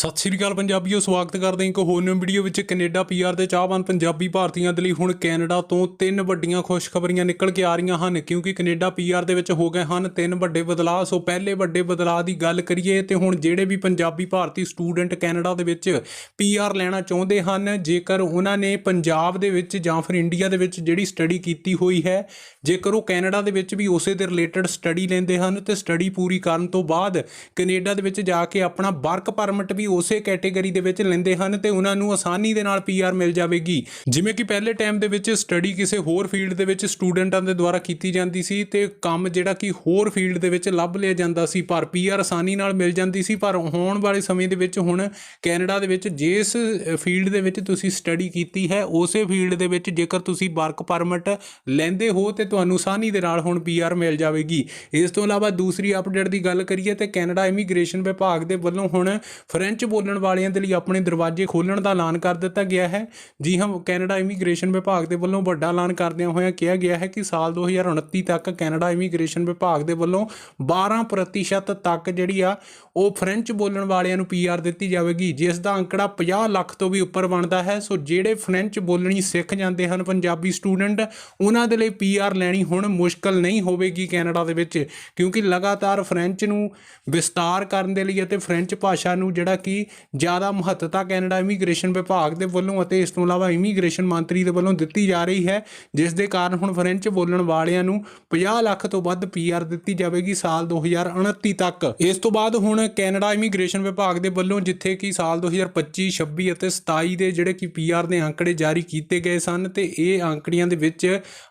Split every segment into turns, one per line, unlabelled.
ਸਤਿ ਸ਼੍ਰੀ ਅਕਾਲ ਪੰਜਾਬੀਓ, ਸਵਾਗਤ ਕਰਦੇ ਹਾਂ ਇੱਕ ਹੋਰ ਨਿਊ ਵੀਡੀਓ ਵਿੱਚ। ਕੈਨੇਡਾ ਪੀਆਰ ਦੇ ਚਾਹਵਾਨ ਪੰਜਾਬੀ ਭਾਰਤੀਆਂ ਦੇ ਲਈ ਹੁਣ ਕੈਨੇਡਾ ਤੋਂ ਤਿੰਨ ਵੱਡੀਆਂ ਖੁਸ਼ਖਬਰੀਆਂ ਨਿਕਲ ਕੇ ਆ ਰਹੀਆਂ ਹਨ, ਕਿਉਂਕਿ ਕੈਨੇਡਾ ਪੀਆਰ ਦੇ ਵਿੱਚ ਹੋ ਗਏ ਹਨ ਤਿੰਨ ਵੱਡੇ ਬਦਲਾਅ। ਸੋ ਪਹਿਲੇ ਵੱਡੇ ਬਦਲਾਅ ਦੀ ਗੱਲ ਕਰੀਏ ਤੇ ਹੁਣ ਜਿਹੜੇ ਵੀ ਪੰਜਾਬੀ ਭਾਰਤੀ ਸਟੂਡੈਂਟ ਕੈਨੇਡਾ ਦੇ ਵਿੱਚ ਪੀਆਰ ਲੈਣਾ ਚਾਹੁੰਦੇ ਹਨ, ਜੇਕਰ ਉਹਨਾਂ ਨੇ ਪੰਜਾਬ ਦੇ ਵਿੱਚ ਜਾਂ ਫਿਰ ਇੰਡੀਆ ਦੇ ਵਿੱਚ ਜਿਹੜੀ ਸਟੱਡੀ ਕੀਤੀ ਹੋਈ ਹੈ, ਜੇਕਰ ਉਹ ਕੈਨੇਡਾ ਦੇ ਵਿੱਚ ਵੀ ਉਸੇ ਦੇ ਰਿਲੇਟਡ ਸਟੱਡੀ ਲੈਂਦੇ ਹਨ, ਤੇ ਸਟੱਡੀ ਪੂਰੀ ਕਰਨ ਤੋਂ ਬਾਅਦ ਕੈਨੇਡਾ ਦੇ ਵਿੱਚ ਜਾ ਕੇ ਆਪਣਾ ਵਰਕ ਪਰਮਿਟ ਵੀ ਉਸੇ ਕੈਟਾਗਰੀ ਦੇ ਵਿੱਚ ਲੈਂਦੇ ਹਨ ਤੇ ਉਹਨਾਂ ਨੂੰ ਆਸਾਨੀ ਦੇ ਨਾਲ ਪੀਆਰ ਮਿਲ ਜਾਵੇਗੀ। ਜਿਵੇਂ ਕਿ ਪਹਿਲੇ ਟਾਈਮ ਦੇ ਵਿੱਚ ਸਟੱਡੀ ਕਿਸੇ ਹੋਰ ਫੀਲਡ ਦੇ ਵਿੱਚ ਸਟੂਡੈਂਟਾਂ ਦੇ ਦੁਆਰਾ ਕੀਤੀ ਜਾਂਦੀ ਸੀ ਤੇ ਕੰਮ ਜਿਹੜਾ ਕਿ ਹੋਰ ਫੀਲਡ ਦੇ ਵਿੱਚ ਲੱਭ ਲਿਆ ਜਾਂਦਾ ਸੀ, ਪਰ ਪੀਆਰ ਆਸਾਨੀ ਨਾਲ ਮਿਲ ਜਾਂਦੀ ਸੀ, ਪਰ ਹੋਣ ਵਾਲੇ ਸਮੇਂ ਦੇ ਵਿੱਚ ਹੁਣ ਕੈਨੇਡਾ ਦੇ ਵਿੱਚ ਜਿਸ ਫੀਲਡ ਦੇ ਵਿੱਚ ਤੁਸੀਂ ਸਟੱਡੀ ਕੀਤੀ ਹੈ, ਉਸੇ ਫੀਲਡ ਦੇ ਵਿੱਚ ਜੇਕਰ ਤੁਸੀਂ ਵਰਕ ਪਰਮਿਟ ਲੈਂਦੇ ਹੋ ਤੇ ਤੁਹਾਨੂੰ ਆਸਾਨੀ ਦੇ ਨਾਲ ਹੁਣ ਪੀਆਰ ਮਿਲ ਜਾਵੇਗੀ। ਇਸ ਤੋਂ ਇਲਾਵਾ ਦੂਸਰੀ ਅਪਡੇਟ ਦੀ ਗੱਲ ਕਰੀਏ ਤੇ ਕੈਨੇਡਾ ਇਮੀਗ੍ਰੇਸ਼ਨ ਵਿਭਾਗ ਦੇ ਵੱਲੋਂ ਹੁਣ ਫ੍ਰੈਂਚ ਚ ਬੋਲਣ ਵਾਲਿਆਂ ਦੇ ਲਈ ਆਪਣੇ ਦਰਵਾਜ਼ੇ ਖੋਲ੍ਹਣ ਦਾ ਐਲਾਨ ਕਰ ਦਿੱਤਾ ਗਿਆ ਹੈ। ਜੀ ਹਾਂ, ਕੈਨੇਡਾ ਇਮੀਗ੍ਰੇਸ਼ਨ ਵਿਭਾਗ ਦੇ ਵੱਲੋਂ ਵੱਡਾ ਐਲਾਨ ਕਰਦਿਆਂ ਹੋਇਆਂ ਕਿਹਾ ਗਿਆ ਹੈ ਕਿ ਸਾਲ 2029 ਤੱਕ ਕੈਨੇਡਾ ਇਮੀਗ੍ਰੇਸ਼ਨ ਵਿਭਾਗ ਦੇ ਵੱਲੋਂ 12% ਤੱਕ ਜਿਹੜੀ ਆ, ਉਹ ਫ੍ਰੈਂਚ ਬੋਲਣ ਵਾਲਿਆਂ ਨੂੰ ਪੀਆਰ ਦਿੱਤੀ ਜਾਵੇਗੀ, ਜਿਸ ਦਾ ਅੰਕੜਾ 50 ਲੱਖ ਤੋਂ ਵੀ ਉੱਪਰ ਬਣਦਾ ਹੈ। ਸੋ ਜਿਹੜੇ ਫ੍ਰੈਂਚ ਬੋਲਣੀ ਸਿੱਖ ਜਾਂਦੇ ਹਨ, ਪੰਜਾਬੀ ਸਟੂਡੈਂਟ, ਉਹਨਾਂ ਦੇ ਲਈ ਪੀਆਰ ਲੈਣੀ ਹੁਣ ਮੁਸ਼ਕਲ ਨਹੀਂ ਹੋਵੇਗੀ ਕੈਨੇਡਾ ਦੇ ਵਿੱਚ, ਕਿਉਂਕਿ ਲਗਾਤਾਰ ਫ੍ਰੈਂਚ ਨੂੰ ਵਿਸਤਾਰ ਕਰਨ ਦੇ ਲਈ ਅਤੇ ਫ੍ਰੈਂਚ ਭਾਸ਼ਾ ਨੂੰ ਜਿਹੜਾ ਕਿ ਜ਼ਿਆਦਾ ਮਹੱਤਤਾ ਕੈਨੇਡਾ ਇਮੀਗ੍ਰੇਸ਼ਨ ਵਿਭਾਗ ਦੇ ਵੱਲੋਂ ਅਤੇ ਇਸ ਤੋਂ ਇਲਾਵਾ ਇਮੀਗ੍ਰੇਸ਼ਨ ਮੰਤਰੀ ਦੇ ਵੱਲੋਂ ਦਿੱਤੀ ਜਾ ਰਹੀ ਹੈ, ਜਿਸ ਦੇ ਕਾਰਨ ਹੁਣ ਫ੍ਰੈਂਚ ਬੋਲਣ ਵਾਲਿਆਂ ਨੂੰ 50 ਲੱਖ ਤੋਂ ਵੱਧ ਪੀਆਰ ਦਿੱਤੀ ਜਾਵੇਗੀ ਸਾਲ 2029 ਤੱਕ। ਇਸ ਤੋਂ ਬਾਅਦ ਹੁਣ ਕੈਨੇਡਾ ਇਮੀਗ੍ਰੇਸ਼ਨ ਵਿਭਾਗ ਦੇ ਵੱਲੋਂ ਜਿੱਥੇ ਕਿ ਸਾਲ 2025 26 ਅਤੇ 27 ਦੇ ਜਿਹੜੇ ਕਿ ਪੀਆਰ ਦੇ ਅੰਕੜੇ ਜਾਰੀ ਕੀਤੇ ਗਏ ਸਨ ਤੇ ਇਹ ਅੰਕੜੀਆਂ ਦੇ ਵਿੱਚ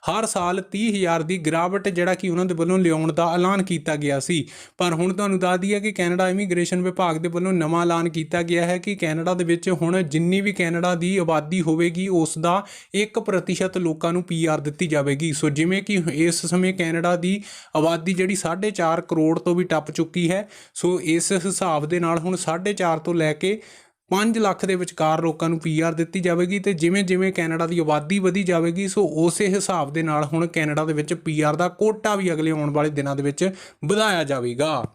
ਹਰ ਸਾਲ 30000 ਦੀ ਗਿਰਾਵਟ ਜਿਹੜਾ ਕਿ ਉਹਨਾਂ ਦੇ ਵੱਲੋਂ ਲਿਆਉਣ ਦਾ ਐਲਾਨ ਕੀਤਾ ਗਿਆ ਸੀ। ਪਰ ਹੁਣ ਤੁਹਾਨੂੰ ਦੱਸ ਦਈਏ ਕਿ ਕੈਨੇਡਾ ਇਮੀਗ੍ਰੇਸ਼ਨ ਵਿਭਾਗ ਦੇ ਵੱਲੋਂ ਨਵਾਂ ਐਲਾਨ ਕੀਤਾ ਗਿਆ ਹੈ ਕਿ ਕੈਨੇਡਾ ਦੇ ਵਿੱਚ ਹੁਣ ਜਿੰਨੀ ਵੀ ਕੈਨੇਡਾ ਦੀ ਆਬਾਦੀ ਹੋਵੇਗੀ, ਉਸ ਦਾ 1% ਲੋਕਾਂ ਨੂੰ ਪੀਆਰ ਦਿੱਤੀ ਜਾਵੇਗੀ। ਸੋ ਜਿਵੇਂ ਕਿ ਇਸ ਸਮੇਂ ਕੈਨੇਡਾ ਦੀ ਆਬਾਦੀ ਜਿਹੜੀ 4.5 ਕਰੋੜ ਤੋਂ ਵੀ ਟੱਪ ਚੁੱਕੀ ਹੈ, ਸੋ ਇਸ ਹਿਸਾਬ ਦੇ ਨਾਲ ਹੁਣ 4.5 ਤੋਂ ਲੈ ਕੇ 5 ਲੱਖ ਦੇ ਵਿਚਕਾਰ ਲੋਕਾਂ ਨੂੰ ਪੀਆਰ ਦਿੱਤੀ ਜਾਵੇਗੀ ਤੇ ਜਿਵੇਂ ਜਿਵੇਂ ਕੈਨੇਡਾ ਦੀ ਆਬਾਦੀ ਵਧੀ ਜਾਵੇਗੀ, ਸੋ ਉਸੇ ਹਿਸਾਬ ਦੇ ਨਾਲ ਹੁਣ ਕੈਨੇਡਾ ਦੇ ਵਿੱਚ ਪੀਆਰ ਦਾ ਕੋਟਾ ਵੀ ਅਗਲੇ ਆਉਣ ਵਾਲੇ ਦਿਨਾਂ ਦੇ ਵਿੱਚ ਵਧਾਇਆ ਜਾਵੇਗਾ।